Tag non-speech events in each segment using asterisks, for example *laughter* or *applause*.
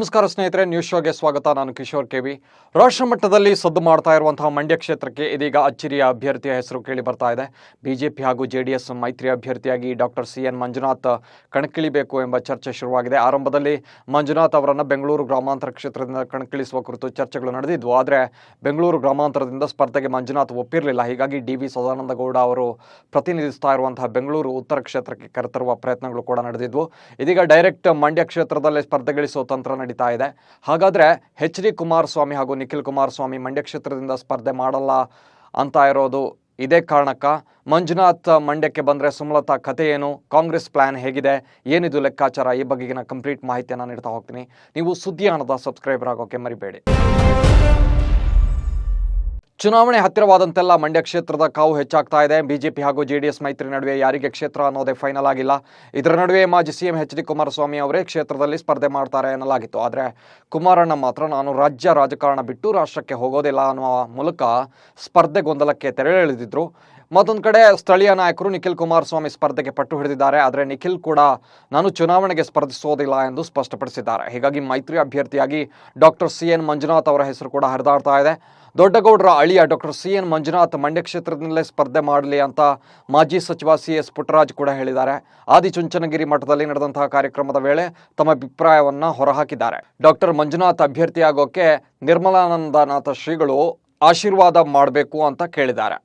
ನಮಸ್ಕಾರ ಸ್ನೇಹಿತರೆ ನ್ಯೂಸ್ ಶೋಗೆ ಸ್ವಾಗತ. ನಾನು ಕಿಶೋರ್ ಕೆವಿ ರಾಷ್ಟ್ರ ಮಟ್ಟದಲ್ಲಿ ಸದ್ದು ಮಾಡ್ತಾ ಇರುವಂತಹ ಮಂಡ್ಯ ಕ್ಷೇತ್ರಕ್ಕೆ ಇದೀಗ ಅಚ್ಚರಿಯ ಅಭ್ಯರ್ಥಿಯ ಹೆಸರು ಕೇಳಿ ಬರ್ತಾ ಇದೆ. ಬಿಜೆಪಿ ಹಾಗೂ ಜೆಡಿಎಸ್ ಮೈತ್ರಿ ಅಭ್ಯರ್ಥಿಯಾಗಿ ಡಾಕ್ಟರ್ ಸಿ ಎನ್ ಮಂಜುನಾಥ್ ಕಣಕ್ಕಿಳಿಬೇಕು ಎಂಬ ಚರ್ಚೆ ಶುರುವಾಗಿದೆ. ಆರಂಭದಲ್ಲಿ ಮಂಜುನಾಥ್ ಅವರನ್ನು ಬೆಂಗಳೂರು ಗ್ರಾಮಾಂತರ ಕ್ಷೇತ್ರದಿಂದ ಕಣಕ್ಕಿಳಿಸುವ ಕುರಿತು ಚರ್ಚೆಗಳು ನಡೆದಿದ್ವು. ಆದರೆ ಬೆಂಗಳೂರು ಗ್ರಾಮಾಂತರದಿಂದ ಸ್ಪರ್ಧೆಗೆ ಮಂಜುನಾಥ್ ಒಪ್ಪಿರಲಿಲ್ಲ. ಹೀಗಾಗಿ ಡಿ ವಿ ಸದಾನಂದಗೌಡ ಅವರು ಪ್ರತಿನಿಧಿಸ್ತಾ ಇರುವಂತಹ ಬೆಂಗಳೂರು ಉತ್ತರ ಕ್ಷೇತ್ರಕ್ಕೆ ಕರೆತರುವ ಪ್ರಯತ್ನಗಳು ಕೂಡ ನಡೆದಿದ್ವು. ಇದೀಗ ಡೈರೆಕ್ಟ್ ಮಂಡ್ಯ ಕ್ಷೇತ್ರದಲ್ಲೇ ಸ್ಪರ್ಧೆಗಳಿಸುವ ತಂತ್ರ ನಡೀತಾ ಇದೆ. ಹಾಗಾದ್ರೆ ಎಚ್ ಡಿ ಕುಮಾರಸ್ವಾಮಿ ಹಾಗೂ ನಿಖಿಲ್ ಕುಮಾರಸ್ವಾಮಿ ಮಂಡ್ಯ ಕ್ಷೇತ್ರದಿಂದ ಸ್ಪರ್ಧೆ ಮಾಡಲ್ಲ ಅಂತ ಇರೋದು ಇದೇ ಕಾರಣಕ್ಕ. ಮಂಜುನಾಥ್ ಮಂಡ್ಯಕ್ಕೆ ಬಂದರೆ ಸುಮಲತಾ ಕಥೆ ಏನು? ಕಾಂಗ್ರೆಸ್ ಪ್ಲಾನ್ ಹೇಗಿದೆ? ಏನಿದು ಲೆಕ್ಕಾಚಾರ? ಈ ಬಗೆಗಿನ ಕಂಪ್ಲೀಟ್ ಮಾಹಿತಿಯನ್ನು ನೀಡ್ತಾ ಹೋಗ್ತೀನಿ. ನೀವು ಸುದ್ದಿಯಾನದ ಸಬ್ಸ್ಕ್ರೈಬರ್ ಆಗೋಕ್ಕೆ ಮರಿಬೇಡಿ. ಚುನಾವಣೆ ಹತ್ತಿರವಾದಂತೆಲ್ಲ ಮಂಡ್ಯ ಕ್ಷೇತ್ರದ ಕಾವು ಹೆಚ್ಚಾಗ್ತಾ ಇದೆ. ಬಿಜೆಪಿ ಹಾಗೂ ಜೆಡಿಎಸ್ ಮೈತ್ರಿ ನಡುವೆ ಯಾರಿಗೆ ಕ್ಷೇತ್ರ ಅನ್ನೋದೇ ಫೈನಲ್ ಆಗಿಲ್ಲ. ಇದರ ನಡುವೆ ಮಾಜಿ ಸಿಎಂ ಎಚ್ ಡಿ ಕುಮಾರಸ್ವಾಮಿ ಅವರೇ ಕ್ಷೇತ್ರದಲ್ಲಿ ಸ್ಪರ್ಧೆ ಮಾಡ್ತಾರೆ ಎನ್ನಲಾಗಿತ್ತು. ಆದರೆ ಕುಮಾರಣ್ಣ ಮಾತ್ರ ನಾನು ರಾಜ್ಯ ರಾಜಕಾರಣ ಬಿಟ್ಟು ರಾಷ್ಟ್ರಕ್ಕೆ ಹೋಗೋದಿಲ್ಲ ಅನ್ನುವ ಮೂಲಕ ಸ್ಪರ್ಧೆ ಗೊಂದಲಕ್ಕೆ ತೆರೆ ಎಳೆದಿದ್ರು ಮತ್ತೊಂದು ಕಡೆ ಸ್ಥಳೀಯ ನಾಯಕರು ನಿಖಿಲ್ ಕುಮಾರಸ್ವಾಮಿ ಸ್ಪರ್ಧೆಗೆ ಪಟ್ಟು ಹಿಡಿದಿದ್ದಾರೆ. ಆದರೆ ನಿಖಿಲ್ ಕೂಡ ನಾನು ಚುನಾವಣೆಗೆ ಸ್ಪರ್ಧಿಸೋದಿಲ್ಲ ಎಂದು ಸ್ಪಷ್ಟಪಡಿಸಿದ್ದಾರೆ. ಹೀಗಾಗಿ ಮೈತ್ರಿ ಅಭ್ಯರ್ಥಿಯಾಗಿ ಡಾಕ್ಟರ್ ಸಿ ಎನ್ ಮಂಜುನಾಥ್ ಅವರ ಹೆಸರು ಕೂಡ ಹರಿದಾಡ್ತಾ ಇದೆ. ದೊಡ್ಡಗೌಡರ ಅಳಿಯ doctor C N Manjunath Mandya ಕ್ಷೇತ್ರದಿಂದಲೇ ಸ್ಪರ್ಧೆ ಮಾಡಲಿ ಅಂತ ಮಾಜಿ ಸಚಿವ ಸಿ ಎಸ್ ಪುಟ್ಟರಾಜ್ ಕೂಡ ಹೇಳಿದ್ದಾರೆ. ಆದಿಚುಂಚನಗಿರಿ ಮಠದಲ್ಲಿ ನಡೆದಂತಹ ಕಾರ್ಯಕ್ರಮದ ವೇಳೆ ತಮ್ಮ ಅಭಿಪ್ರಾಯವನ್ನು ಹೊರಹಾಕಿದ್ದಾರೆ. ಡಾಕ್ಟರ್ ಮಂಜುನಾಥ್ ಅಭ್ಯರ್ಥಿಯಾಗೋಕೆ ನಿರ್ಮಲಾನಂದನಾಥ ಶ್ರೀಗಳು ಆಶೀರ್ವಾದ ಮಾಡಬೇಕು ಅಂತ ಕೇಳಿದ್ದಾರೆ.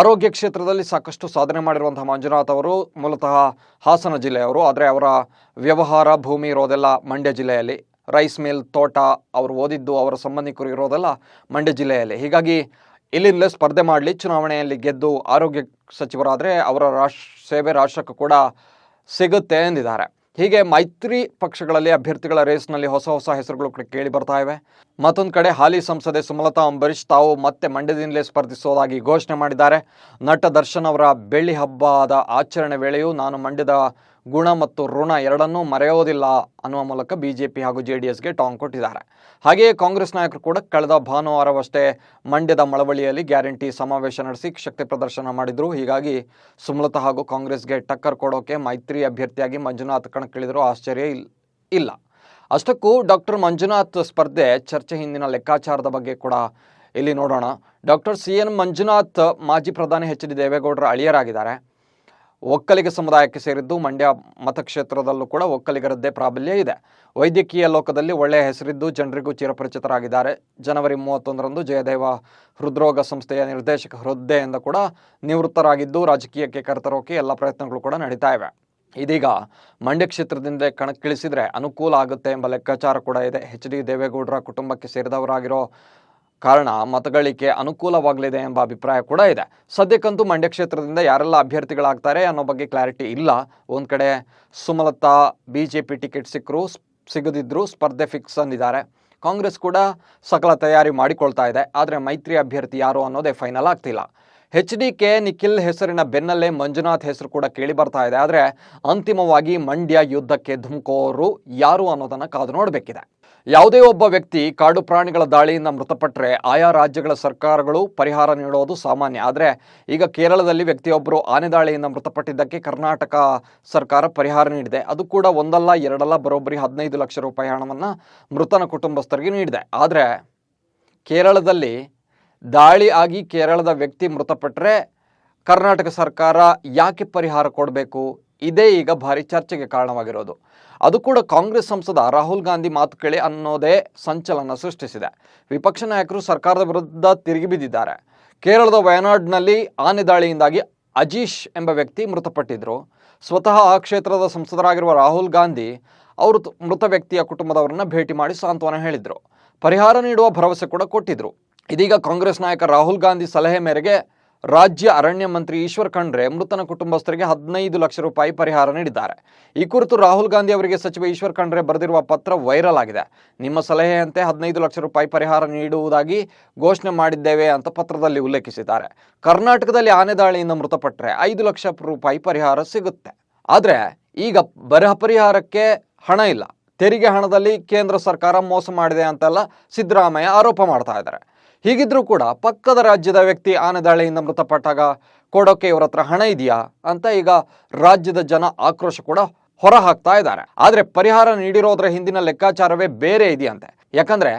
ಆರೋಗ್ಯ ಕ್ಷೇತ್ರದಲ್ಲಿ ಸಾಕಷ್ಟು ಸಾಧನೆ ಮಾಡಿರುವಂತಹ ಮಂಜುನಾಥ್ ಅವರು, ಮೂಲತಃ ಹಾಸನ ಜಿಲ್ಲೆಯವರು. ಆದರೆ ಅವರ ವ್ಯವಹಾರ, ಭೂಮಿ ಇರೋದೆಲ್ಲ ಮಂಡ್ಯ ಜಿಲ್ಲೆಯಲ್ಲಿ. ರೈಸ್ ಮಿಲ್, ತೋಟ ಅವರು ಓದಿದ್ದು ಅವರ ಸಂಬಂಧಿಕರು ಇರೋದೆಲ್ಲ ಮಂಡ್ಯ ಜಿಲ್ಲೆಯಲ್ಲಿ. ಹೀಗಾಗಿ ಇಲ್ಲಿಂದಲೇ ಸ್ಪರ್ಧೆ ಮಾಡಲಿ, ಚುನಾವಣೆಯಲ್ಲಿ ಗೆದ್ದು ಆರೋಗ್ಯ ಸಚಿವರಾದರೆ ಅವರ ರಾಷ್ಟ್ರ ಸೇವೆ ರಾಷ್ಟ್ರಕ್ಕೂ ಕೂಡ ಸಿಗುತ್ತೆ ಎಂದಿದ್ದಾರೆ. ಹೀಗೆ ಮೈತ್ರಿ ಪಕ್ಷಗಳಲ್ಲಿ ಅಭ್ಯರ್ಥಿಗಳ ರೇಸ್ನಲ್ಲಿ ಹೊಸ ಹೊಸ ಹೆಸರುಗಳು ಕೇಳಿ ಬರ್ತಾ ಇವೆ. ಮತ್ತೊಂದು ಕಡೆ ಹಾಲಿ ಸಂಸದೆ ಸುಮಲತಾ ಅಂಬರೀಶ್ ತಾವು ಮತ್ತೆ ಮಂಡ್ಯದಿಂದಲೇ ಸ್ಪರ್ಧಿಸೋದಾಗಿ ಘೋಷಣೆ ಮಾಡಿದ್ದಾರೆ. ನಟ ದರ್ಶನ್ ಅವರ ಬೆಳ್ಳಿ ಹಬ್ಬದ ಆಚರಣೆ ವೇಳೆಯೂ ನಾನು ಮಂಡ್ಯದ ಗುಣ ಮತ್ತು ಋಣ ಎರಡನ್ನೂ ಮರೆಯೋದಿಲ್ಲ ಅನ್ನುವ ಮೂಲಕ ಬಿಜೆಪಿ ಹಾಗೂ ಜೆ ಡಿ ಎಸ್ಗೆ ಟಾಂಗ್ ಕೊಟ್ಟಿದ್ದಾರೆ. ಹಾಗೆಯೇ ಕಾಂಗ್ರೆಸ್ ನಾಯಕರು ಕೂಡ ಕಳೆದ ಭಾನುವಾರವಷ್ಟೇ ಮಂಡ್ಯದ ಮಳವಳ್ಳಿಯಲ್ಲಿ ಗ್ಯಾರಂಟಿ ಸಮಾವೇಶ ನಡೆಸಿ ಶಕ್ತಿ ಪ್ರದರ್ಶನ ಮಾಡಿದ್ರು. ಹೀಗಾಗಿ ಸುಮಲತಾ ಹಾಗೂ ಕಾಂಗ್ರೆಸ್ಗೆ ಟಕ್ಕರ್ ಕೊಡೋಕೆ ಮೈತ್ರಿ ಅಭ್ಯರ್ಥಿಯಾಗಿ ಮಂಜುನಾಥ್ ಕಣಕ್ಕಿಳಿದರೂ ಆಶ್ಚರ್ಯ ಇಲ್, ಇಲ್ಲ. ಅಷ್ಟಕ್ಕೂ ಡಾಕ್ಟರ್ ಮಂಜುನಾಥ್ ಸ್ಪರ್ಧೆ ಚರ್ಚೆ ಹಿಂದಿನ ಲೆಕ್ಕಾಚಾರದ ಬಗ್ಗೆ ಕೂಡ ಇಲ್ಲಿ ನೋಡೋಣ. ಡಾಕ್ಟರ್ ಸಿ ಎನ್ ಮಂಜುನಾಥ್ ಮಾಜಿ ಪ್ರಧಾನಿ ಎಚ್ ಡಿ ದೇವೇಗೌಡರ ಅಳಿಯರಾಗಿದ್ದಾರೆ. ಒಕ್ಕಲಿಗ ಸಮುದಾಯಕ್ಕೆ ಸೇರಿದ್ದು ಮಂಡ್ಯ ಮತಕ್ಷೇತ್ರದಲ್ಲೂ ಕೂಡ ಒಕ್ಕಲಿಗರದ್ದೇ ಪ್ರಾಬಲ್ಯ ಇದೆ. ವೈದ್ಯಕೀಯ ಲೋಕದಲ್ಲಿ ಒಳ್ಳೆಯ ಹೆಸರಿದ್ದು ಜನರಿಗೂ ಚಿರಪರಿಚಿತರಾಗಿದ್ದಾರೆ. ಜನವರಿ ಮೂವತ್ತೊಂದರಂದು ಜಯದೇವ ಹೃದ್ರೋಗ ಸಂಸ್ಥೆಯ ನಿರ್ದೇಶಕ ಹುದ್ದೆಯಿಂದ ಕೂಡ ನಿವೃತ್ತರಾಗಿದ್ದು ರಾಜಕೀಯಕ್ಕೆ ಕರೆತರೋಕೆ ಎಲ್ಲ ಪ್ರಯತ್ನಗಳು ಕೂಡ ನಡೀತಾ ಇವೆ. ಇದೀಗ ಮಂಡ್ಯ ಕ್ಷೇತ್ರದಿಂದ ಕಣಕ್ಕಿಳಿಸಿದರೆ ಅನುಕೂಲ ಆಗುತ್ತೆ ಎಂಬ ಲೆಕ್ಕಾಚಾರ ಕೂಡ ಇದೆ. ಎಚ್ ಡಿ ದೇವೇಗೌಡರ ಕುಟುಂಬಕ್ಕೆ ಸೇರಿದವರಾಗಿರೋ ಕಾರಣ ಮತಗಳಿಕೆ ಅನುಕೂಲವಾಗಲಿದೆ ಎಂಬ ಅಭಿಪ್ರಾಯ ಕೂಡ ಇದೆ. ಸದ್ಯಕ್ಕಂತೂ ಮಂಡ್ಯ ಕ್ಷೇತ್ರದಿಂದ ಯಾರೆಲ್ಲ ಅಭ್ಯರ್ಥಿಗಳಾಗ್ತಾರೆ ಅನ್ನೋ ಬಗ್ಗೆ ಕ್ಲಾರಿಟಿ ಇಲ್ಲ. ಒಂದು ಕಡೆ Sumalatha B J P ticket ಸಿಕ್ಕರು ಸಿಗದಿದ್ದರೂ ಸ್ಪರ್ಧೆ ಫಿಕ್ಸ್ ಅಂದಿದ್ದಾರೆ. ಕಾಂಗ್ರೆಸ್ ಕೂಡ ಸಕಲ ತಯಾರಿ ಮಾಡಿಕೊಳ್ತಾ ಇದೆ. ಆದರೆ ಮೈತ್ರಿ ಅಭ್ಯರ್ಥಿ ಯಾರು ಅನ್ನೋದೇ ಫೈನಲ್ ಆಗ್ತಿಲ್ಲ. ಎಚ್ ಡಿ ಕೆ ನಿಖಿಲ್ ಹೆಸರಿನ ಬೆನ್ನಲ್ಲೇ ಮಂಜುನಾಥ್ ಹೆಸರು ಕೂಡ ಕೇಳಿ ಬರ್ತಾ ಇದೆ. ಆದರೆ ಅಂತಿಮವಾಗಿ ಮಂಡ್ಯ ಯುದ್ಧಕ್ಕೆ ಧುಮುಕೋರು ಯಾರು ಅನ್ನೋದನ್ನು ಕಾದು ನೋಡಬೇಕಿದೆ. ಯಾವುದೇ ಒಬ್ಬ ವ್ಯಕ್ತಿ ಕಾಡು ಪ್ರಾಣಿಗಳ ದಾಳಿಯಿಂದ ಮೃತಪಟ್ಟರೆ ಆಯಾ ರಾಜ್ಯಗಳ ಸರ್ಕಾರಗಳು ಪರಿಹಾರ ನೀಡೋದು ಸಾಮಾನ್ಯ. ಆದರೆ ಈಗ ಕೇರಳದಲ್ಲಿ ವ್ಯಕ್ತಿಯೊಬ್ಬರು ಆನೆ ದಾಳಿಯಿಂದ ಮೃತಪಟ್ಟಿದ್ದಕ್ಕೆ ಕರ್ನಾಟಕ ಸರ್ಕಾರ ಪರಿಹಾರ ನೀಡಿದೆ. ಅದು ಕೂಡ ಒಂದಲ್ಲ, ಎರಡಲ್ಲ, ಬರೋಬ್ಬರಿ ಹದಿನೈದು ಲಕ್ಷ ರೂಪಾಯಿ ಹಣವನ್ನು ಮೃತನ ಕುಟುಂಬಸ್ಥರಿಗೆ ನೀಡಿದೆ. ಆದರೆ ಕೇರಳದಲ್ಲಿ ದಾಳಿ ಆಗಿ ಕೇರಳದ ವ್ಯಕ್ತಿ ಮೃತಪಟ್ಟರೆ ಕರ್ನಾಟಕ ಸರ್ಕಾರ ಯಾಕೆ ಪರಿಹಾರ ಕೊಡಬೇಕು? ಇದೇ ಈಗ ಭಾರಿ ಚರ್ಚೆಗೆ ಕಾರಣವಾಗಿರೋದು. ಅದು ಕೂಡ ಕಾಂಗ್ರೆಸ್ ಸಂಸದ ರಾಹುಲ್ ಗಾಂಧಿ ಮಾತು ಕೇಳಿ ಅನ್ನೋದೇ ಸಂಚಲನ ಸೃಷ್ಟಿಸಿದೆ. ವಿಪಕ್ಷ ನಾಯಕರು ಸರ್ಕಾರದ ವಿರುದ್ಧ ತಿರುಗಿ ಬಿದ್ದಿದ್ದಾರೆ. ಕೇರಳದ ವಯನಾಡ್ನಲ್ಲಿ ಆನೆ ದಾಳಿಯಿಂದಾಗಿ ಅಜೀಶ್ ಎಂಬ ವ್ಯಕ್ತಿ ಮೃತಪಟ್ಟಿದ್ದರು ಸ್ವತಃ ಆ ಕ್ಷೇತ್ರದ ಸಂಸದರಾಗಿರುವ ರಾಹುಲ್ ಗಾಂಧಿ ಅವರು ಮೃತ ವ್ಯಕ್ತಿಯ ಕುಟುಂಬದವರನ್ನ ಭೇಟಿ ಮಾಡಿ ಸಾಂತ್ವನ ಹೇಳಿದರು. ಪರಿಹಾರ ನೀಡುವ ಭರವಸೆ ಕೂಡ ಕೊಟ್ಟಿದ್ದರು ಇದೀಗ ಕಾಂಗ್ರೆಸ್ ನಾಯಕ ರಾಹುಲ್ ಗಾಂಧಿ ಸಲಹೆ ಮೇರೆಗೆ ರಾಜ್ಯ ಅರಣ್ಯ ಮಂತ್ರಿ ಈಶ್ವರ್ ಖಂಡ್ರೆ ಮೃತನ ಕುಟುಂಬಸ್ಥರಿಗೆ ಹದಿನೈದು ಲಕ್ಷ ರೂಪಾಯಿ ಪರಿಹಾರ ನೀಡಿದ್ದಾರೆ. ಈ ಕುರಿತು ರಾಹುಲ್ ಗಾಂಧಿ ಅವರಿಗೆ ಸಚಿವ ಈಶ್ವರ್ ಖಂಡ್ರೆ ಬರೆದಿರುವ ಪತ್ರ ವೈರಲ್ ಆಗಿದೆ. ನಿಮ್ಮ ಸಲಹೆಯಂತೆ ಹದಿನೈದು ಲಕ್ಷ ರೂಪಾಯಿ ಪರಿಹಾರ ನೀಡುವುದಾಗಿ ಘೋಷಣೆ ಮಾಡಿದ್ದೇವೆ ಅಂತ ಪತ್ರದಲ್ಲಿ ಉಲ್ಲೇಖಿಸಿದ್ದಾರೆ. ಕರ್ನಾಟಕದಲ್ಲಿ ಆನೆ ದಾಳಿಯಿಂದ ಮೃತಪಟ್ಟರೆ ಐದು ಲಕ್ಷ ರೂಪಾಯಿ ಪರಿಹಾರ ಸಿಗುತ್ತೆ. ಆದರೆ ಈಗ ಬರ ಪರಿಹಾರಕ್ಕೆ ಹಣ ಇಲ್ಲ. ತೆರಿಗೆ ಹಣದಲ್ಲಿ ಕೇಂದ್ರ ಸರ್ಕಾರ ಮೋಸ ಮಾಡಿದೆ ಅಂತೆಲ್ಲ ಸಿದ್ದರಾಮಯ್ಯ ಆರೋಪ ಮಾಡ್ತಾ ಇದ್ದಾರೆ. ಹೀಗಿದ್ರೂ ಕೂಡ ಪಕ್ಕದ ರಾಜ್ಯದ ವ್ಯಕ್ತಿ ಆನೆ ದಾಳಿಯಿಂದ ಮೃತಪಟ್ಟಾಗ ಕೊಡೋಕೆ ಇವರ ಹತ್ರ ಹಣ ಇದೆಯಾ ಅಂತ ಈಗ ರಾಜ್ಯದ ಜನ ಆಕ್ರೋಶ ಕೂಡ ಹೊರ ಹಾಕ್ತಾ ಇದ್ದಾರೆ. ಆದರೆ ಪರಿಹಾರ ನೀಡಿರೋದ್ರ ಹಿಂದಿನ ಲೆಕ್ಕಾಚಾರವೇ ಬೇರೆ ಇದೆಯಂತೆ. ಯಾಕಂದ್ರೆ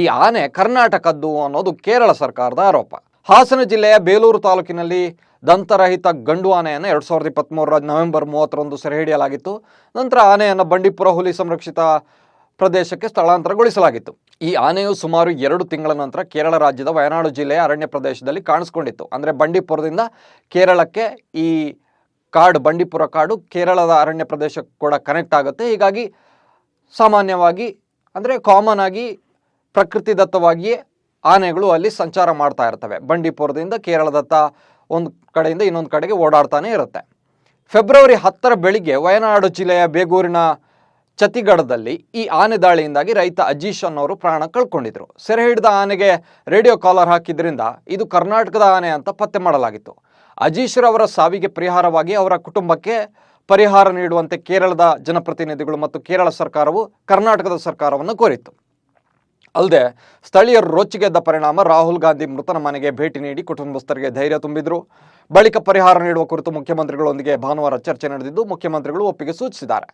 ಈ ಆನೆ ಕರ್ನಾಟಕದ್ದು ಅನ್ನೋದು ಕೇರಳ ಸರ್ಕಾರದ ಆರೋಪ. ಹಾಸನ ಜಿಲ್ಲೆಯ ಬೇಲೂರು ತಾಲೂಕಿನಲ್ಲಿ ದಂತರಹಿತ ಗಂಡು ಆನೆಯನ್ನು ಎರಡು ಸಾವಿರದ ಇಪ್ಪತ್ತ್ಮೂರರ ನವೆಂಬರ್ ಮೂವತ್ತರಂದು ಸೆರೆ ಹಿಡಿಯಲಾಗಿತ್ತು. ನಂತರ ಆನೆಯನ್ನು ಬಂಡೀಪುರ ಹುಲಿ ಸಂರಕ್ಷಿತ ಪ್ರದೇಶಕ್ಕೆ ಸ್ಥಳಾಂತರಗೊಳಿಸಲಾಗಿತ್ತು. ಈ ಆನೆಯು ಸುಮಾರು ಎರಡು ತಿಂಗಳ ನಂತರ ಕೇರಳ ರಾಜ್ಯದ ವಯನಾಡು ಜಿಲ್ಲೆಯ ಅರಣ್ಯ ಪ್ರದೇಶದಲ್ಲಿ ಕಾಣಿಸ್ಕೊಂಡಿತ್ತು. ಅಂದರೆ ಬಂಡೀಪುರದಿಂದ ಕೇರಳಕ್ಕೆ ಈ ಕಾಡು, ಬಂಡೀಪುರ ಕಾಡು ಕೇರಳದ ಅರಣ್ಯ ಪ್ರದೇಶಕ್ಕೆ ಕೂಡ ಕನೆಕ್ಟ್ ಆಗುತ್ತೆ. ಹೀಗಾಗಿ ಸಾಮಾನ್ಯವಾಗಿ, ಅಂದರೆ ಕಾಮನ್ ಆಗಿ ಪ್ರಕೃತಿದತ್ತವಾಗಿಯೇ ಆನೆಗಳು ಅಲ್ಲಿ ಸಂಚಾರ ಮಾಡ್ತಾ ಇರ್ತವೆ. ಬಂಡೀಪುರದಿಂದ ಕೇರಳದತ್ತ ಒಂದು ಕಡೆಯಿಂದ ಇನ್ನೊಂದು ಕಡೆಗೆ ಓಡಾಡ್ತಾನೆ ಇರುತ್ತೆ. ಫೆಬ್ರವರಿ ಹತ್ತರ ಬೆಳಿಗ್ಗೆ ವಯನಾಡು ಜಿಲ್ಲೆಯ ಬೇಗೂರಿನ ಚತಿಗಡದಲ್ಲಿ ಈ ಆನೆ ದಾಳಿಯಿಂದಾಗಿ ರೈತ ಅಜೀಶ್ ಅನ್ನೋರು ಪ್ರಾಣ ಕಳ್ಕೊಂಡಿದ್ರು. ಸೆರೆ ಹಿಡಿದ ಆನೆಗೆ ರೇಡಿಯೋ ಕಾಲರ್ ಹಾಕಿದ್ರಿಂದ ಇದು ಕರ್ನಾಟಕದ ಆನೆ ಅಂತ ಪತ್ತೆ ಮಾಡಲಾಗಿತ್ತು. ಅಜೀಶ್ರವರ ಸಾವಿಗೆ ಪರಿಹಾರವಾಗಿ ಅವರ ಕುಟುಂಬಕ್ಕೆ ಪರಿಹಾರ ನೀಡುವಂತೆ ಕೇರಳದ ಜನಪ್ರತಿನಿಧಿಗಳು ಮತ್ತು ಕೇರಳ ಸರ್ಕಾರವು ಕರ್ನಾಟಕದ ಸರ್ಕಾರವನ್ನು ಕೋರಿತ್ತು. ಅಲ್ಲದೆ ಸ್ಥಳೀಯರು ರೊಚ್ಚಿಗೆದ್ದ ಪರಿಣಾಮ ರಾಹುಲ್ ಗಾಂಧಿ ಮೃತನ ಮನೆಗೆ ಭೇಟಿ ನೀಡಿ ಕುಟುಂಬಸ್ಥರಿಗೆ ಧೈರ್ಯ ತುಂಬಿದ್ರು. ಬಳಿಕ ಪರಿಹಾರ ನೀಡುವ ಕುರಿತು ಮುಖ್ಯಮಂತ್ರಿಗಳೊಂದಿಗೆ ಭಾನುವಾರ ಚರ್ಚೆ ನಡೆದಿದ್ದು, ಮುಖ್ಯಮಂತ್ರಿಗಳು ಒಪ್ಪಿಗೆ ಸೂಚಿಸಿದ್ದಾರೆ.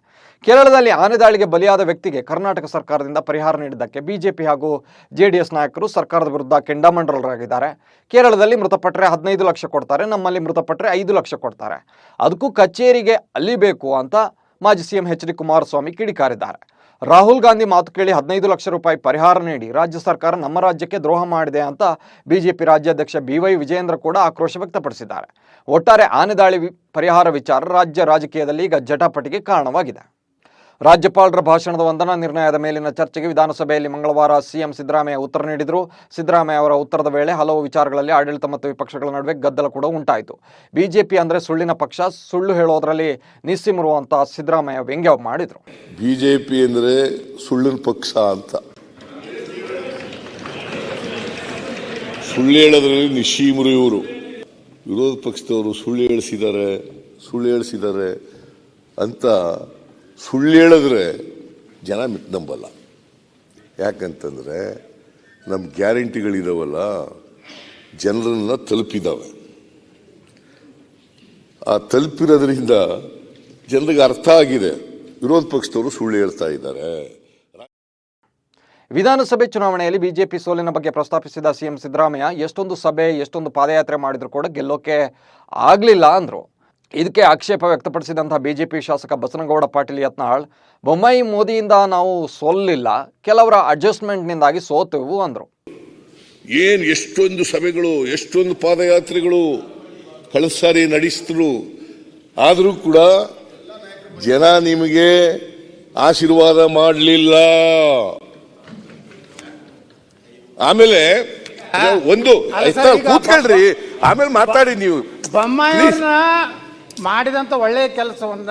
ಕೇರಳದಲ್ಲಿ ಆನೆ ದಾಳಿಗೆ ಬಲಿಯಾದ ವ್ಯಕ್ತಿಗೆ ಕರ್ನಾಟಕ ಸರ್ಕಾರದಿಂದ ಪರಿಹಾರ ನೀಡಿದ್ದಕ್ಕೆ ಬಿಜೆಪಿ ಹಾಗೂ ಜೆಡಿಎಸ್ ನಾಯಕರು ಸರ್ಕಾರದ ವಿರುದ್ಧ ಕೆಂಡಾಮಂಡಲರಾಗಿದ್ದಾರೆ. ಕೇರಳದಲ್ಲಿ ಮೃತಪಟ್ಟರೆ ಹದಿನೈದು ಲಕ್ಷ ಕೊಡ್ತಾರೆ, ನಮ್ಮಲ್ಲಿ ಮೃತಪಟ್ಟರೆ ಐದು ಲಕ್ಷ ಕೊಡ್ತಾರೆ. ಅದಕ್ಕೂ ಕಚೇರಿಗೆ ಅಲಿಬೇಕು ಅಂತ ಮಾಜಿ ಸಿಎಂ ಎಚ್ ಡಿ ಕುಮಾರಸ್ವಾಮಿ ಕಿಡಿಕಾರಿದ್ದಾರೆ. ರಾಹುಲ್ ಗಾಂಧಿ ಮಾತು ಕೇಳಿ ಹದಿನೈದು ಲಕ್ಷ ರೂಪಾಯಿ ಪರಿಹಾರ ನೀಡಿ ರಾಜ್ಯ ಸರ್ಕಾರ ನಮ್ಮ ರಾಜ್ಯಕ್ಕೆ ದ್ರೋಹ ಮಾಡಿದೆ ಅಂತ ಬಿಜೆಪಿ ರಾಜ್ಯಾಧ್ಯಕ್ಷ ಬಿ ವೈ ವಿಜಯೇಂದ್ರ ಕೂಡ ಆಕ್ರೋಶ ವ್ಯಕ್ತಪಡಿಸಿದ್ದಾರೆ. ಒಟ್ಟಾರೆ ಆನೆ ದಾಳಿ ಪರಿಹಾರ ವಿಚಾರ ರಾಜ್ಯ ರಾಜಕೀಯದಲ್ಲಿ ಈಗ ಜಟಾಪಟಿಗೆ ಕಾರಣವಾಗಿದೆ. ರಾಜ್ಯಪಾಲರ ಭಾಷಣದ ವಂದನಾ ನಿರ್ಣಯದ ಮೇಲಿನ ಚರ್ಚೆಗೆ ವಿಧಾನಸಭೆಯಲ್ಲಿ ಮಂಗಳವಾರ ಸಿಎಂ ಸಿದ್ದರಾಮಯ್ಯ ಉತ್ತರ ನೀಡಿದರು. ಸಿದ್ದರಾಮಯ್ಯ ಅವರ ಉತ್ತರದ ವೇಳೆ ಹಲವು ವಿಚಾರಗಳಲ್ಲಿ ಆಡಳಿತ ಮತ್ತು ವಿಪಕ್ಷಗಳ ನಡುವೆ ಗದ್ದಲ ಕೂಡ ಉಂಟಾಯಿತು. ಬಿಜೆಪಿ ಅಂದರೆ ಸುಳ್ಳಿನ ಪಕ್ಷ, ಸುಳ್ಳು ಹೇಳೋದರಲ್ಲಿ ನಿಸ್ಸಿಮರುವಂತಹ ಸಿದ್ದರಾಮಯ್ಯ ವ್ಯಂಗ್ಯ ಮಾಡಿದರು. ಬಿಜೆಪಿ ಅಂದರೆ ಸುಳ್ಳಿನ ಪಕ್ಷ ಅಂತ. ಸುಳ್ಳು ಹೇಳೋದ್ರಲ್ಲಿ ನಿಶೀಮರು ಇವರು. ವಿರೋಧ ಪಕ್ಷದವರು ಸುಳ್ಳು ಹೇಳಿಸಿದ್ದಾರೆ ಸುಳ್ಳು ಹೇಳಿಸಿದ್ದಾರೆ ಅಂತ ಸುಳ್ಳು ಹೇಳಿದ್ರೆ ಜನ ಮಿತ್ ನಂಬಲ್ಲ ಯಾಕಂತಂದರೆ ನಮ್ಮ ಗ್ಯಾರಂಟಿಗಳಿದಾವಲ್ಲ, ಜನರನ್ನ ತಲುಪಿದಾವೆ. ಆ ತಲುಪಿರೋದ್ರಿಂದ ಜನರಿಗೆ ಅರ್ಥ ಆಗಿದೆ. ವಿರೋಧ ಪಕ್ಷದವರು ಸುಳ್ಳು ಹೇಳ್ತಾ ಇದ್ದಾರೆ. ವಿಧಾನಸಭೆ ಚುನಾವಣೆಯಲ್ಲಿ ಬಿಜೆಪಿ ಸೋಲಿನ ಬಗ್ಗೆ ಪ್ರಸ್ತಾಪಿಸಿದ ಸಿಎಂ ಸಿದ್ದರಾಮಯ್ಯ, ಎಷ್ಟೊಂದು ಸಭೆ, ಎಷ್ಟೊಂದು ಪಾದಯಾತ್ರೆ ಮಾಡಿದ್ರು ಕೂಡ ಗೆಲ್ಲೋಕೆ ಆಗಲಿಲ್ಲ ಅಂದರು. ಇದಕ್ಕೆ ಆಕ್ಷೇಪ ವ್ಯಕ್ತಪಡಿಸಿದಂತಹ ಬಿಜೆಪಿ ಶಾಸಕ ಬಸನಗೌಡ ಪಾಟೀಲ್ ಯತ್ನಾಳ್ ಬೊಮ್ಮಾಯಿ ಮೋದಿಯಿಂದ ನಾವು ಸೋಲಿಲ್ಲ ಕೆಲವರ ಅಡ್ಜಸ್ಟ್ಮೆಂಟ್ನಿಂದಾಗಿ ಸೋತೆವು ಅಂದರು. ಏನು ಎಷ್ಟೊಂದು ಸಭೆಗಳು ಎಷ್ಟೊಂದು ಪಾದಯಾತ್ರೆಗಳು ಕಳಸಾರಿ ಸಾರಿ ನಡೆಸಿದ್ರು. ಆದರೂ ಕೂಡ ಜನ ನಿಮಗೆ ಆಶೀರ್ವಾದ ಮಾಡಲಿಲ್ಲ. ಆಮೇಲೆ ಒಂದು ಕೂತ್ಕೊಳ್ರಿ. ಆಮೇಲೆ ಮಾತಾಡಿ ನೀವು. ಬೊಮ್ಮಾಯಿಯವ್ರನ್ನ ಮಾಡಿದಂಥ ಒಳ್ಳೆಯ ಕೆಲಸವನ್ನ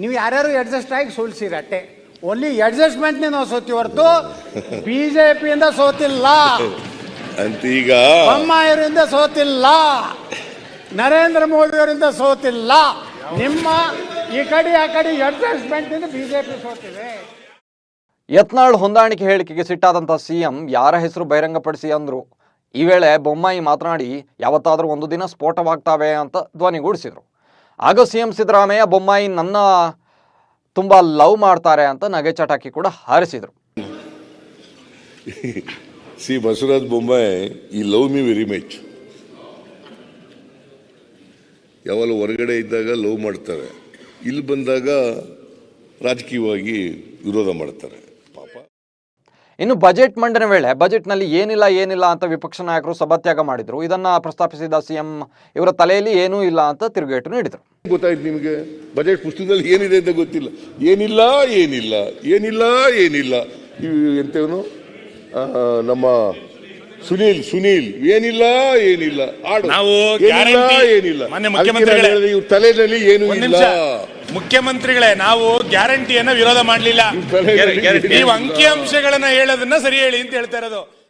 ನೀವು ಯಾರ್ಯಾರು ಅಡ್ಜಸ್ಟ್ ಆಗಿ ಸೋಲ್ಸಿರಿ ಅಟ್ಟೆ. ಓನ್ಲಿ ಅಡ್ಜಸ್ಟ್ಮೆಂಟ್ನೇ ನಾವು ಸೋತಿ ಹೊರತು ಪಿಯಿಂದ ಸೋತಿಲ್ಲ. ಅಂತ ಈಗ ಬೊಮ್ಮಾಯಿಯವರಿಂದ ಸೋತಿಲ್ಲ. ನರೇಂದ್ರ ಮೋದಿಯವರಿಂದ ಸೋತಿಲ್ಲ. ನಿಮ್ಮ ಈ ಕಡೆ ಆ ಕಡೆ ಅಡ್ಜಸ್ಟ್ಮೆಂಟ್ ಪಿ ಸೋತಿದೆ. ಯತ್ನಾಳ್ ಹೊಂದಾಣಿಕೆ ಹೇಳಿಕೆಗೆ ಸಿಟ್ಟಾದಂಥ ಸಿಎಂ ಯಾರ ಹೆಸರು ಬಹಿರಂಗಪಡಿಸಿ ಅಂದ್ರು. ಈ ವೇಳೆ ಬೊಮ್ಮಾಯಿ ಮಾತನಾಡಿ ಯಾವತ್ತಾದರೂ ಒಂದು ದಿನ ಸ್ಫೋಟವಾಗ್ತಾವೆ ಅಂತ ಧ್ವನಿಗೂಡಿಸಿದರು. ಆಗ ಸಿ ಎಂ ಸಿದ್ದರಾಮಯ್ಯ ಬೊಮ್ಮಾಯಿ ನನ್ನ ತುಂಬ ಲವ್ ಮಾಡ್ತಾರೆ ಅಂತ ನಗೆ ಚಟಾಕಿ ಕೂಡ ಹಾರಿಸಿದರು. *laughs* ಸಿ ಬಸವರಾಜ್ ಬೊಮ್ಮಾಯಿ, ಈ ಲವ್ ಮಿ ವೆರಿ ಮಚ್. ಯಾವಾಗ ಹೊರಗಡೆ ಇದ್ದಾಗ ಲವ್ ಮಾಡ್ತಾರೆ. ಇಲ್ಲಿ ಬಂದಾಗ ರಾಜಕೀಯವಾಗಿ ವಿರೋಧ ಮಾಡ್ತಾರೆ. ಪಾಪ. ಇನ್ನು ಬಜೆಟ್ ಮಂಡನೆ ವೇಳೆ ಬಜೆಟ್ನಲ್ಲಿ ಏನಿಲ್ಲ ಏನಿಲ್ಲ ಅಂತ ವಿಪಕ್ಷ ನಾಯಕರು ಸಭಾತ್ಯಾಗ ಮಾಡಿದ್ರು. ಇದನ್ನ ಪ್ರಸ್ತಾಪಿಸಿದ ಸಿಎಂ ಇವರ ತಲೆಯಲ್ಲಿ ಏನೂ ಇಲ್ಲ ಅಂತ ತಿರುಗೇಟು ನೀಡಿದರು. ಗೊತ್ತಾಯ್ತು ನಿಮಗೆ? ಬಜೆಟ್ ಪುಸ್ತಕದಲ್ಲಿ ಏನಿದೆ ಅಂತ ಗೊತ್ತಿಲ್ಲ. ಏನಿಲ್ಲ ಏನಿಲ್ಲ ಏನಿಲ್ಲ ಏನಿಲ್ಲ. ಎಂತೇವನು ನಮ್ಮ ಸುನೀಲ್ ಸುನೀಲ್ ಏನಿಲ್ಲ ಏನಿಲ್ಲ. ಆಡು. ನಾವು ಏನಿಲ್ಲ ಏನಿಲ್ಲ. ಮಾನ್ಯ ಮುಖ್ಯಮಂತ್ರಿಗಳೇ, ತಲೆಯಲ್ಲಿ ಏನು ಇಲ್ಲ. ಮುಖ್ಯಮಂತ್ರಿಗಳೇ ನಾವು ಗ್ಯಾರಂಟಿಯನ್ನ ವಿರೋಧ ಮಾಡಲಿಲ್ಲ. ನೀವು. ಅಂಕಿಅಂಶಗಳನ್ನ ಹೇಳೋದನ್ನ ಸರಿ ಹೇಳಿ ಅಂತ ಹೇಳ್ತಾ ಇರೋದು.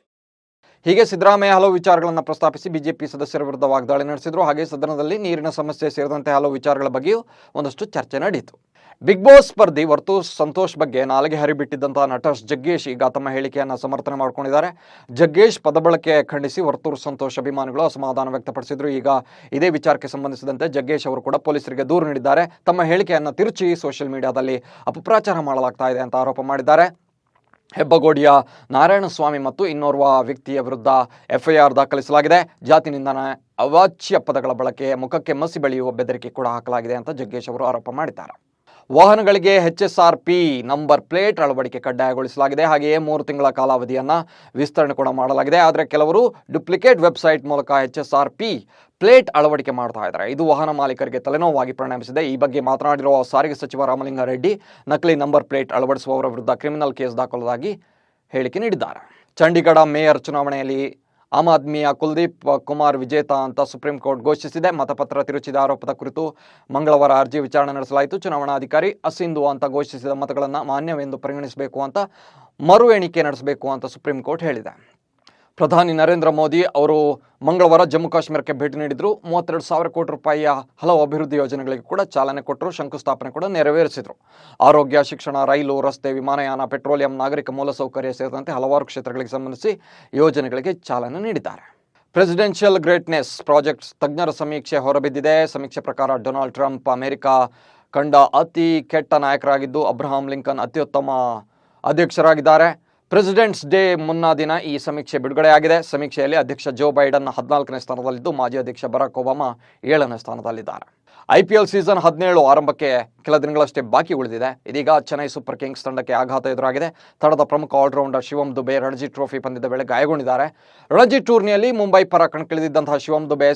ಹೀಗೆ ಸಿದ್ದರಾಮಯ್ಯ ಹಲವು ವಿಚಾರಗಳನ್ನು ಪ್ರಸ್ತಾಪಿಸಿ ಬಿಜೆಪಿ ಸದಸ್ಯರ ವಿರುದ್ಧ ವಾಗ್ದಾಳಿ ನಡೆಸಿದರು. ಹಾಗೆ ಸದನದಲ್ಲಿ ನೀರಿನ ಸಮಸ್ಯೆ ಸೇರಿದಂತೆ ಹಲವು ವಿಚಾರಗಳ ಬಗ್ಗೆಯೂ ಒಂದಷ್ಟು ಚರ್ಚೆ ನಡೆಯಿತು. ಬಿಗ್ ಬಾಸ್ ಸ್ಪರ್ಧಿ ವರ್ತು ಸಂತೋಷ್ ಬಗ್ಗೆ ನಾಲಿಗೆ ಹರಿಬಿಟ್ಟಿದ್ದಂತಹ ನಟ ಜಗ್ಗೇಶ್ ಈಗ ತಮ್ಮ ಹೇಳಿಕೆಯನ್ನು ಸಮರ್ಥನೆ ಮಾಡಿಕೊಂಡಿದ್ದಾರೆ. ಜಗ್ಗೇಶ್ ಪದಬಳಕೆ ಖಂಡಿಸಿ ವರ್ತೂರು ಸಂತೋಷ್ ಅಭಿಮಾನಿಗಳು ಅಸಮಾಧಾನ ವ್ಯಕ್ತಪಡಿಸಿದ್ರು. ಈಗ ಇದೇ ವಿಚಾರಕ್ಕೆ ಸಂಬಂಧಿಸಿದಂತೆ ಜಗ್ಗೇಶ್ ಅವರು ಕೂಡ ಪೊಲೀಸರಿಗೆ ದೂರು ನೀಡಿದ್ದಾರೆ. ತಮ್ಮ ಹೇಳಿಕೆಯನ್ನು ತಿರುಚಿ ಸೋಷಿಯಲ್ ಮೀಡಿಯಾದಲ್ಲಿ ಅಪಪ್ರಚಾರ ಮಾಡಲಾಗ್ತಾ ಇದೆ ಅಂತ ಆರೋಪ ಮಾಡಿದ್ದಾರೆ. ಹೆಬ್ಬಗೋಡಿಯ ನಾರಾಯಣಸ್ವಾಮಿ ಮತ್ತು ಇನ್ನೋರ್ವ ವ್ಯಕ್ತಿಯ ವಿರುದ್ಧ ಎಫ್ಐಆರ್ ದಾಖಲಿಸಲಾಗಿದೆ. ಜಾತಿ ನಿಂದನ ಅವಾಚ್ಯ ಪದಗಳ ಬಳಕೆ ಮುಖಕ್ಕೆ ಮಸಿ ಬೆಳೆಯುವ ಬೆದರಿಕೆ ಕೂಡ ಹಾಕಲಾಗಿದೆ ಅಂತ ಜಗ್ಗೇಶ್ ಅವರು ಆರೋಪ ಮಾಡಿದ್ದಾರೆ. ವಾಹನಗಳಿಗೆ H S R P number plate ಅಳವಡಿಕೆ ಕಡ್ಡಾಯಗೊಳಿಸಲಾಗಿದೆ. ಹಾಗೆಯೇ ಮೂರು ತಿಂಗಳ ಕಾಲಾವಧಿಯನ್ನು ವಿಸ್ತರಣೆ ಕೂಡ ಮಾಡಲಾಗಿದೆ. ಆದರೆ ಕೆಲವರು ಡುಪ್ಲಿಕೇಟ್ ವೆಬ್ಸೈಟ್ ಮೂಲಕ H S R P plate ಅಳವಡಿಕೆ ಮಾಡ್ತಾ ಇದ್ದಾರೆ. ಇದು ವಾಹನ ಮಾಲೀಕರಿಗೆ ತಲೆನೋವಾಗಿ ಪರಿಣಮಿಸಿದೆ. ಈ ಬಗ್ಗೆ ಮಾತನಾಡಿರುವ ಸಾರಿಗೆ ಸಚಿವ ರಾಮಲಿಂಗಾರೆಡ್ಡಿ ನಕಲಿ ನಂಬರ್ ಪ್ಲೇಟ್ ಅಳವಡಿಸುವವರ ವಿರುದ್ಧ ಕ್ರಿಮಿನಲ್ ಕೇಸ್ ದಾಖಲಾಗಿ ಹೇಳಿಕೆ ನೀಡಿದ್ದಾರೆ. ಚಂಡೀಗಢ ಮೇಯರ್ ಚುನಾವಣೆಯಲ್ಲಿ ಆಮ್ ಆದ್ಮಿಯ ಕುಲ್ದೀಪ್ ಕುಮಾರ್ ವಿಜೇತ ಅಂತ ಸುಪ್ರೀಂ ಕೋರ್ಟ್ ಘೋಷಿಸಿದೆ. ಮತಪತ್ರ ತಿರುಚಿದ ಆರೋಪದ ಕುರಿತು ಮಂಗಳವಾರ ಅರ್ಜಿ ವಿಚಾರಣೆ ನಡೆಸಲಾಯಿತು. ಚುನಾವಣಾಧಿಕಾರಿ ಅಸಿಂಧು ಅಂತ ಘೋಷಿಸಿದ ಮತಗಳನ್ನು ಮಾನ್ಯವೆಂದು ಪರಿಗಣಿಸಬೇಕು ಅಂತ ಮರು ಎಣಿಕೆ ನಡೆಸಬೇಕು ಅಂತ ಸುಪ್ರೀಂ ಕೋರ್ಟ್ ಹೇಳಿದೆ. ಪ್ರಧಾನಿ ನರೇಂದ್ರ ಮೋದಿ ಅವರು ಮಂಗಳವಾರ ಜಮ್ಮು ಕಾಶ್ಮೀರಕ್ಕೆ ಭೇಟಿ ನೀಡಿದ್ರು. ಮೂವತ್ತೆರಡು ಸಾವಿರ ಕೋಟಿ ರೂಪಾಯಿಯ ಹಲವು ಅಭಿವೃದ್ಧಿ ಯೋಜನೆಗಳಿಗೆ ಕೂಡ ಚಾಲನೆ ಕೊಟ್ಟರು, ಶಂಕುಸ್ಥಾಪನೆ ಕೂಡ ನೆರವೇರಿಸಿದರು. ಆರೋಗ್ಯ, ಶಿಕ್ಷಣ, ರೈಲು, ರಸ್ತೆ, ವಿಮಾನಯಾನ, ಪೆಟ್ರೋಲಿಯಂ, ನಾಗರಿಕ ಮೂಲಸೌಕರ್ಯ ಸೇರಿದಂತೆ ಹಲವಾರು ಕ್ಷೇತ್ರಗಳಿಗೆ ಸಂಬಂಧಿಸಿ ಯೋಜನೆಗಳಿಗೆ ಚಾಲನೆ ನೀಡಿದ್ದಾರೆ. ಪ್ರೆಸಿಡೆನ್ಷಿಯಲ್ ಗ್ರೇಟ್ನೆಸ್ ಪ್ರಾಜೆಕ್ಟ್ ತಜ್ಞರ ಸಮೀಕ್ಷೆ ಹೊರಬಿದ್ದಿದೆ. ಸಮೀಕ್ಷೆ ಪ್ರಕಾರ ಡೊನಾಲ್ಡ್ ಟ್ರಂಪ್ ಅಮೆರಿಕ ಕಂಡ ಅತಿ ಕೆಟ್ಟ ನಾಯಕರಾಗಿದ್ದು ಅಬ್ರಹಾಂ ಲಿಂಕನ್ ಅತ್ಯುತ್ತಮ ಅಧ್ಯಕ್ಷರಾಗಿದ್ದಾರೆ. ಪ್ರೆಸಿಡೆಂಟ್ಸ್ ಡೇ ಮುನ್ನಾ ದಿನ ಈ ಸಮೀಕ್ಷೆ ಬಿಡುಗಡೆಯಾಗಿದೆ. ಸಮೀಕ್ಷೆಯಲ್ಲಿ ಅಧ್ಯಕ್ಷ ಜೋ ಬೈಡನ್ ಹದಿನಾಲ್ಕನೇ ಸ್ಥಾನದಲ್ಲಿದ್ದು, ಮಾಜಿ ಅಧ್ಯಕ್ಷ ಬರಾಕ್ ಒಬಾಮಾ ಏಳನೇ ಸ್ಥಾನದಲ್ಲಿದ್ದಾರೆ. ಐ ಪಿ ಎಲ್ ಸೀಸನ್ ಹದಿನೇಳು ಆರಂಭಕ್ಕೆ ಕೆಲ ದಿನಗಳಷ್ಟೇ ಬಾಕಿ ಉಳಿದಿದೆ. ಇದೀಗ ಚೆನ್ನೈ ಸೂಪರ್ ಕಿಂಗ್ಸ್ ತಂಡಕ್ಕೆ ಆಘಾತ ಎದುರಾಗಿದೆ. ತಂಡದ ಪ್ರಮುಖ ಆಲ್ರೌಂಡರ್ ಶಿವಂ ದುಬೆ ರಣಜಿ ಟ್ರೋಫಿ ಪಂದ್ಯದ ವೇಳೆ ಗಾಯಗೊಂಡಿದ್ದಾರೆ. ರಣಜಿ ಟೂರ್ನಿಯಲ್ಲಿ ಮುಂಬೈ ಪರ ಕಣಕ್ಕಿಳಿದಿದ್ದಂತಹ ಶಿವಂ ದುಬೆ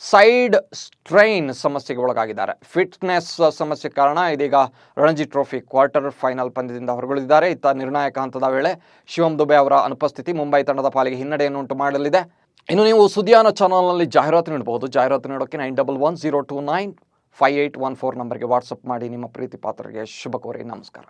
ಸೈಡ್ ಸ್ಟ್ರೈನ್ ಸಮಸ್ಯೆಗೆ ಒಳಗಾಗಿದ್ದಾರೆ. ಫಿಟ್ನೆಸ್ ಸಮಸ್ಯೆ ಕಾರಣ ಇದೀಗ ರಣಜಿ ಟ್ರೋಫಿ ಕ್ವಾರ್ಟರ್ ಫೈನಲ್ ಪಂದ್ಯದಿಂದ ಹೊರಗುಳಿದಿದ್ದಾರೆ. ಇತ್ತ ನಿರ್ಣಾಯಕ ಹಂತದ ವೇಳೆ ಶಿವಂ ದುಬೆ ಅವರ ಅನುಪಸ್ಥಿತಿ ಮುಂಬೈ ತಂಡದ ಪಾಲಿಗೆ ಹಿನ್ನಡೆಯನ್ನು ಉಂಟು ಮಾಡಲಿದೆ. ಇನ್ನು ನೀವು ಸುದ್ದಿಯಾನ ಚಾನಲ್ನಲ್ಲಿ ಜಾಹೀರಾತು ನೀಡಬಹುದು. ಜಾಹೀರಾತು ನೀಡೋಕ್ಕೆ nine double one zero two nine five eight one four ನಂಬರ್ಗೆ ವಾಟ್ಸಪ್ ಮಾಡಿ ನಿಮ್ಮ ಪ್ರೀತಿ ಪಾತ್ರರಿಗೆ ಶುಭ ಕೋರಿ ನಮಸ್ಕಾರ.